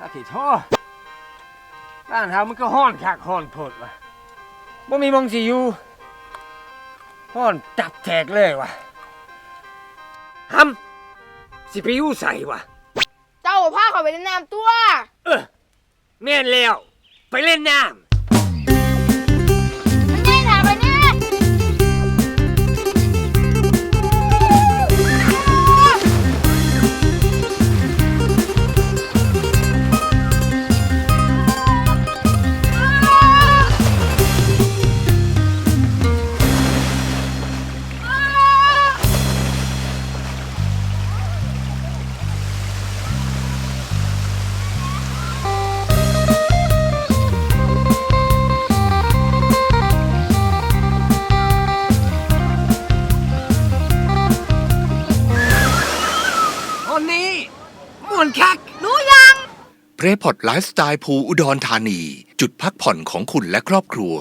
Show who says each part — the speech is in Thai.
Speaker 1: อาขี้โทษบ้านเฮามันก็ห้อนคักห้อนโพดว่ะบ่มีหมองสิอยู่ห้อนจับแจกเลยวะฮัมสิไปอยู่ใส่วะ
Speaker 2: เจ้าพาเขาไปแนะนำตัว
Speaker 1: เออแม่นแล้ว ไปเล่นน้
Speaker 2: มั น
Speaker 1: นี้ม่วนคัก
Speaker 2: รู้ยัง
Speaker 3: เพรพอดไลฟ์สไตล์ภูอุดรธานี จุดพักผ่อนของคุณและครอบครัว